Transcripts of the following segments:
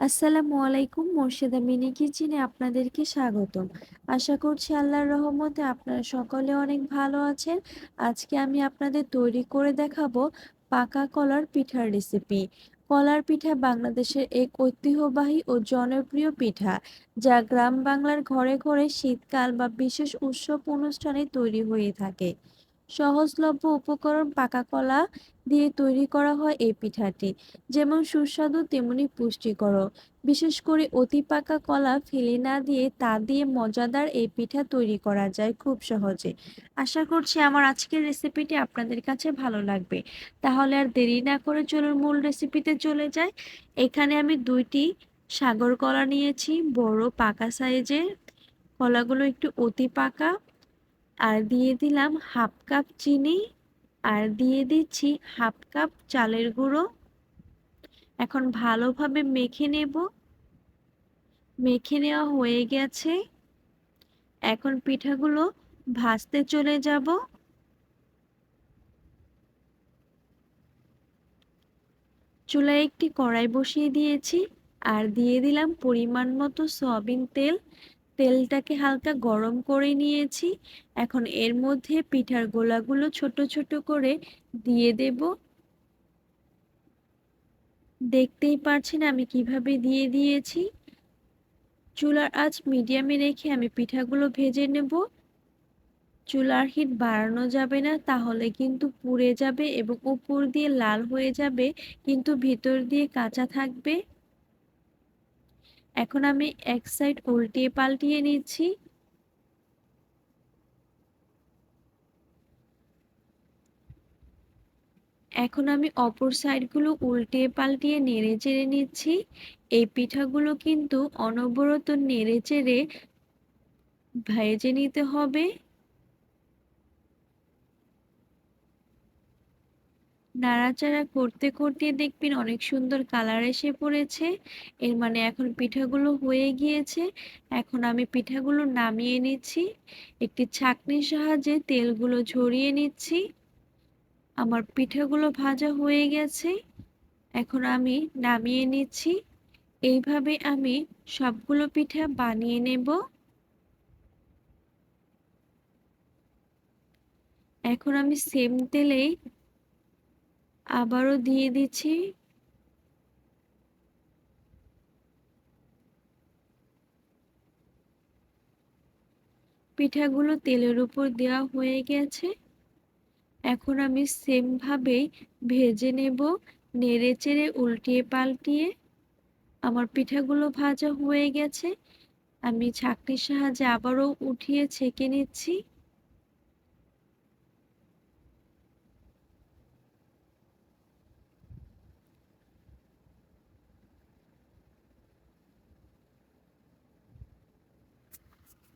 আসসালামু আলাইকুম, মোর্শেদা মিনি কিচেনে আপনাদেরকে স্বাগতম। আশা করছি আল্লাহর রহমতে আপনারা সকলে অনেক ভালো আছেন। আজকে আমি আপনাদের তৈরি করে দেখাবো পাকা কলার পিঠার রেসিপি কলার পিঠা বাংলাদেশের এক ঐতিহ্যবাহী ও জনপ্রিয় পিঠা, যা গ্রাম বাংলার ঘরে ঘরে শীতকাল বা বিশেষ উৎসব অনুষ্ঠানে তৈরি হয়ে থাকে। সহজলভ্য উপকরণ পাকা কলা দিয়ে তৈরি করা হয় এই পিঠাটি। যেমন সুস্বাদু, তেমনি পুষ্টিকর। বিশেষ করে অতি পাকা কলা ফেলে না দিয়ে তা দিয়ে মজাদার এই পিঠা তৈরি করা যায় খুব সহজে। আশা করছি আমার আজকের রেসিপিটি আপনাদের কাছে ভালো লাগবে। তাহলে আর দেরি না করে চলুন মূল রেসিপিতে চলে যায় এখানে আমি দুইটি সাগর কলা নিয়েছি, বড় পাকা সাইজের। কলাগুলো একটু অতি পাকা। আর দিয়ে দিলাম হাফ কাপ চিনি আর দিয়ে দিচ্ছি হাফ কাপ চালের গুঁড়ো। এখন ভালোভাবে মেখে নেব। মেখে নেওয়া হয়ে গেছে। এখন পিঠাগুলো ভাজতে চলে যাব। চুলায় একটি কড়াই বসিয়ে দিয়েছি আর দিয়ে দিলাম পরিমাণ মতো সয়াবিন তেল। তেলটাকে হালকা গরম করে নিয়েছি। এখন এর মধ্যে পিঠার গোলাগুলো ছোট ছোট করে দিয়ে দেব। দেখতেই পারছেন আমি কীভাবে দিয়ে দিয়েছি। চুলার আঁচ মিডিয়ামে রেখে আমি পিঠাগুলো ভেজে নেব। চুলার হিট বাড়ানো যাবে না, তাহলে কিন্তু পুড়ে যাবে এবং উপর দিয়ে লাল হয়ে যাবে, কিন্তু ভিতর দিয়ে কাঁচা থাকবে। এখন আমি এক সাইড উল্টিয়ে পাল্টিয়ে নিচ্ছি। এখন আমি অপর সাইডগুলো উল্টিয়ে পাল্টিয়ে নেড়ে চেড়ে নিচ্ছি। এই পিঠাগুলো কিন্তু অনবরত নেড়ে চেড়ে ভেজে নিতে হবে। নাড়াচাড়া করতে করতে দেখবেন অনেক সুন্দর কালার এসে পড়েছে। এর মানে এখন পিঠাগুলো হয়ে গিয়েছে। এখন আমি পিঠাগুলো নামিয়ে নিচ্ছি। একটি ছাঁকনির সাহায্যে তেলগুলো ঝরিয়ে নিচ্ছি। আমার পিঠাগুলো ভাজা হয়ে গেছে। এখন আমি নামিয়ে নিচ্ছি। এইভাবে আমি সবগুলো পিঠা বানিয়ে নেব। এখন আমি সেম তেলেই আবারও দিয়ে দিচ্ছি। পিঠাগুলো তেলের উপর দেওয়া হয়ে গেছে। এখন আমি সেমভাবেই ভেজে নেব, নেড়ে চেড়ে উল্টিয়ে পাল্টিয়ে। আমার পিঠাগুলো ভাজা হয়ে গেছে। আমি ছাকনির সাহায্যে আবারও উঠিয়ে ছেঁকে নিচ্ছি।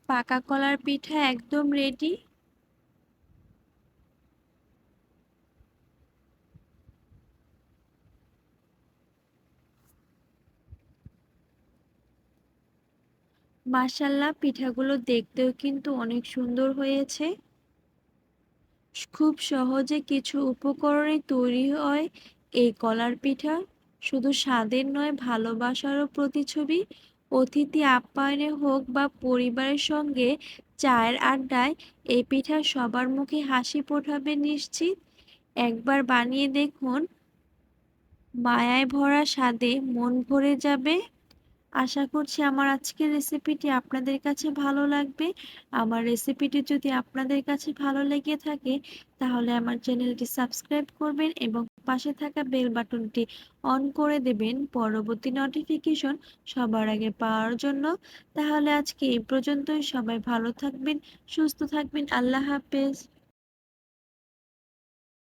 পাকা কলার পিঠা একদম রেডি মাসাল্লাহ পিঠাগুলো দেখতেও কিন্তু অনেক সুন্দর হয়েছে। খুব সহজে কিছু উপকরণে তৈরি হয় এই কলার পিঠা। শুধু স্বাদের নয়, ভালোবাসারও প্রতিছবি অতিথি আপ্যায়নে হোক বা পরিবারের সঙ্গে চায়ের আড্ডায় এই পিঠা সবার মুখে হাসি ফোটাবে নিশ্চিত। একবার বানিয়ে দেখুন। মায়ায় ভরা স্বাদে মন ভরে যাবে। আশা করছি আমার আজকের রেসিপিটি আপনাদের কাছে ভালো লাগবে। আমার রেসিপিটি যদি আপনাদের কাছে ভালো লেগে থাকে, তাহলে আমার চ্যানেলটি সাবস্ক্রাইব করবেন এবং পাশে থাকা বেল বাটনটি অন করে দেবেন পরবর্তী নোটিফিকেশন সবার আগে পাওয়ার জন্য। তাহলে আজকে এই পর্যন্তই। সবাই ভালো থাকবেন, সুস্থ থাকবেন। আল্লাহ হাফেজ।